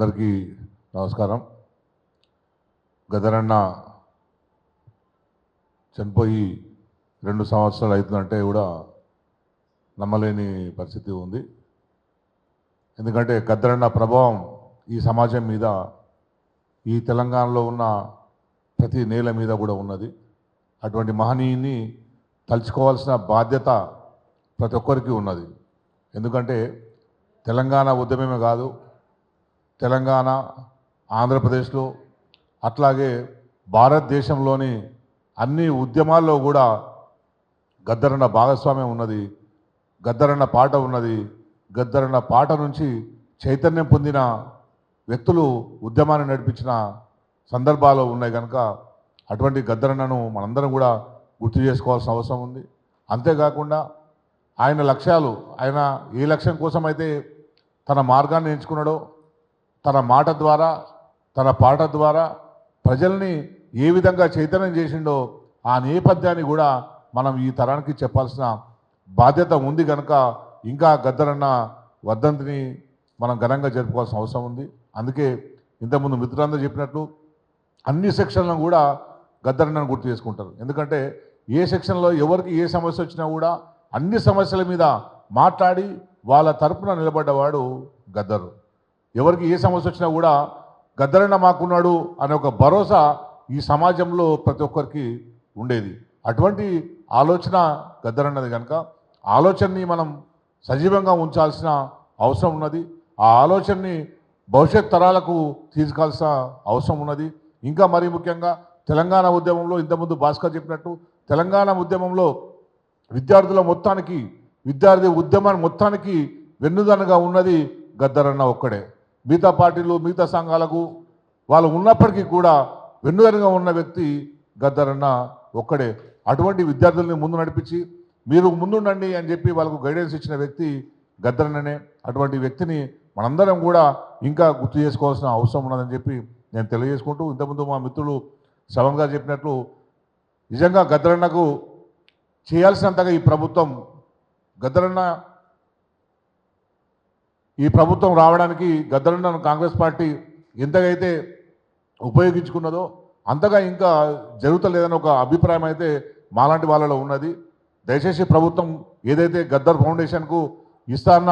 అందరికీ నమస్కారం. గదరన్న చనిపోయి రెండు సంవత్సరాలు అవుతుందంటే కూడా నమ్మలేని పరిస్థితి ఉంది. ఎందుకంటే గద్దరన్న ప్రభావం ఈ సమాజం మీద ఈ తెలంగాణలో ఉన్న ప్రతి నేల మీద కూడా ఉన్నది. అటువంటి మహనీయుని తలుచుకోవాల్సిన బాధ్యత ప్రతి ఒక్కరికి ఉన్నది. ఎందుకంటే తెలంగాణ ఉద్యమమే కాదు తెలంగాణ ఆంధ్రప్రదేశ్లో అట్లాగే భారతదేశంలోని అన్ని ఉద్యమాల్లో కూడా గద్దరన్న భాగస్వామ్యం ఉన్నది. గద్దరన్న పాట ఉన్నది. గద్దరన్న పాట నుంచి చైతన్యం పొందిన వ్యక్తులు ఉద్యమాన్ని నడిపించిన సందర్భాలు ఉన్నాయి కనుక అటువంటి గద్దరన్నను మనందరం కూడా గుర్తు చేసుకోవాల్సిన అవసరం ఉంది. అంతేకాకుండా ఆయన లక్ష్యాలు ఆయన ఏ లక్ష్యం కోసం అయితే తన మార్గాన్ని ఎంచుకున్నాడో తన మాట ద్వారా తన పాట ద్వారా ప్రజల్ని ఏ విధంగా చైతన్యం చేసిండో ఆ నేపథ్యాన్ని కూడా మనం ఈ తరానికి చెప్పాల్సిన బాధ్యత ఉంది కనుక ఇంకా గద్దరన్న వర్ధంతిని మనం ఘనంగా జరుపుకోవాల్సిన అవసరం ఉంది. అందుకే ఇంతకుముందు మిత్రులందరూ చెప్పినట్లు అన్ని సెక్షన్లను కూడా గద్దరన్నను గుర్తు చేసుకుంటారు. ఎందుకంటే ఏ సెక్షన్లో ఎవరికి ఏ సమస్య వచ్చినా కూడా అన్ని సమస్యల మీద మాట్లాడి వాళ్ళ తరపున నిలబడ్డవాడు గద్దరు. ఎవరికి ఏ సమస్య వచ్చినా కూడా గద్దరన్న మాకున్నాడు అనే ఒక భరోసా ఈ సమాజంలో ప్రతి ఒక్కరికి ఉండేది. అటువంటి ఆలోచన గద్దరన్నది కనుక ఆలోచనని మనం సజీవంగా ఉంచాల్సిన అవసరం ఉన్నది. ఆ ఆలోచనని భవిష్యత్ తరాలకు తీసుకోవాల్సిన అవసరం ఉన్నది. ఇంకా మరీ ముఖ్యంగా తెలంగాణ ఉద్యమంలో ఇంతకుముందు భాస్కర్ చెప్పినట్టు తెలంగాణ ఉద్యమంలో విద్యార్థుల మొత్తానికి విద్యార్థి ఉద్యమాన్ని మొత్తానికి వెన్నుదనగా ఉన్నది గద్దరన్న ఒక్కడే. మిగతా పార్టీలు మిగతా సంఘాలకు వాళ్ళు ఉన్నప్పటికీ కూడా వెన్నుదనగా ఉన్న వ్యక్తి గద్దరన్న ఒక్కడే. అటువంటి విద్యార్థుల్ని ముందు నడిపించి మీరు ముందుండండి అని చెప్పి వాళ్ళకు గైడెన్స్ ఇచ్చిన వ్యక్తి గద్దరన్ననే. అటువంటి వ్యక్తిని మనందరం కూడా ఇంకా గుర్తు చేసుకోవాల్సిన అవసరం ఉన్నదని చెప్పి నేను తెలియజేసుకుంటూ ఇంతకుముందు మా మిత్రులు శ్రవణ్ గారు చెప్పినట్లు నిజంగా గద్దరన్నకు చేయాల్సినంతగా ఈ ప్రభుత్వం గద్దరన్న ఈ ప్రభుత్వం రావడానికి గద్దరన్నను కాంగ్రెస్ పార్టీ ఎంతగైతే ఉపయోగించుకున్నదో అంతగా ఇంకా జరుగుతలేదని ఒక అభిప్రాయం అయితే మాలాంటి వాళ్ళలో ఉన్నది. దయచేసి ప్రభుత్వం ఏదైతే గద్దర్ ఫౌండేషన్కు ఇస్తాన్న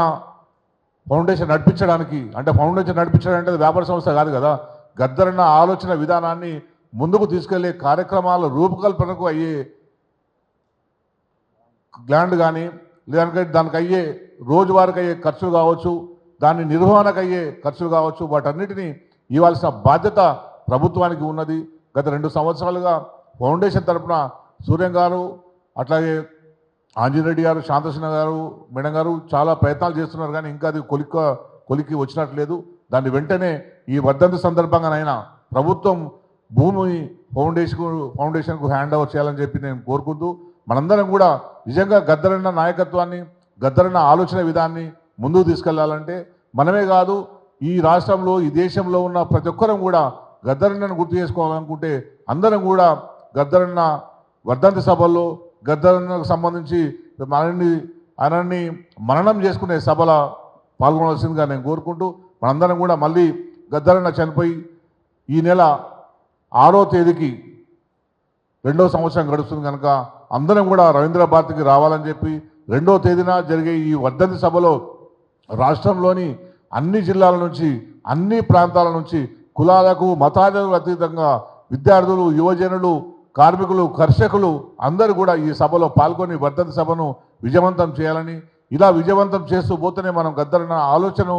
ఫౌండేషన్ నడిపించడానికి అంటే ఫౌండేషన్ నడిపించడం అంటే వ్యాపార సంస్థ కాదు కదా గద్దరన్న ఆలోచన విధానాన్ని ముందుకు తీసుకెళ్ళే కార్యక్రమాల రూపకల్పనకు అయ్యే గ్లాండ్ కానీ లేదంటే దానికి అయ్యే రోజువారికి అయ్యే ఖర్చులు కావచ్చు దాని నిర్వహణకు అయ్యే ఖర్చులు కావచ్చు వాటన్నిటినీ ఇవ్వాల్సిన బాధ్యత ప్రభుత్వానికి ఉన్నది. గత రెండు సంవత్సరాలుగా ఫౌండేషన్ తరపున సూర్యం గారు అట్లాగే ఆంజనేయుడు గారు శాంతకృష్ణ గారు మేడం గారు చాలా ప్రయత్నాలు చేస్తున్నారు కానీ ఇంకా అది కొలిక కొలికి వచ్చినట్లేదు. దాన్ని వెంటనే ఈ వర్ధంతి సందర్భంగానైనా ప్రభుత్వం భూమి ఫౌండేషన్ ఫౌండేషన్కు హ్యాండ్ ఓవర్ చేయాలని చెప్పి నేను కోరుకుంటూ మనందరం కూడా నిజంగా గద్దరన్న నాయకత్వాన్ని గద్దరన్న ఆలోచన విధాన్ని ముందుకు తీసుకెళ్ళాలంటే మనమే కాదు ఈ రాష్ట్రంలో ఈ దేశంలో ఉన్న ప్రతి ఒక్కరం కూడా గద్దరన్నను గుర్తు చేసుకోవాలనుకుంటే అందరం కూడా గద్దరన్న వర్ధంతి సభల్లో గద్దరన్నకు సంబంధించి మనల్ని ఆయనని మననం చేసుకునే సభల పాల్గొనవలసిందిగా నేను కోరుకుంటూ మనందరం కూడా మళ్ళీ గద్దరన్న చనిపోయి ఈ నెల ఆరో తేదీకి రెండో సంవత్సరం గడుస్తుంది కనుక అందరం కూడా రవీంద్ర భారతికి రావాలని చెప్పి రెండో తేదీన జరిగే ఈ వర్ధంతి సభలో రాష్ట్రంలోని అన్ని జిల్లాల నుంచి అన్ని ప్రాంతాల నుంచి కులాలకు మతాలకు అతీతంగా విద్యార్థులు యువజనులు కార్మికులు కర్షకులు అందరూ కూడా ఈ సభలో పాల్గొని వర్ధంతి సభను విజయవంతం చేయాలని ఇలా విజయవంతం చేస్తూ పోతేనే మనం గద్దరన్న ఆలోచన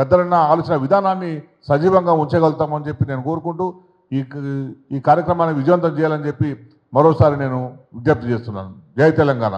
గద్దరన్న ఆలోచన విధానాన్ని సజీవంగా ఉంచగలుగుతామని చెప్పి నేను కోరుకుంటూ ఈ ఈ కార్యక్రమాన్ని విజయవంతం చేయాలని చెప్పి మరోసారి నేను విజ్ఞప్తి చేస్తున్నాను. జై తెలంగాణ.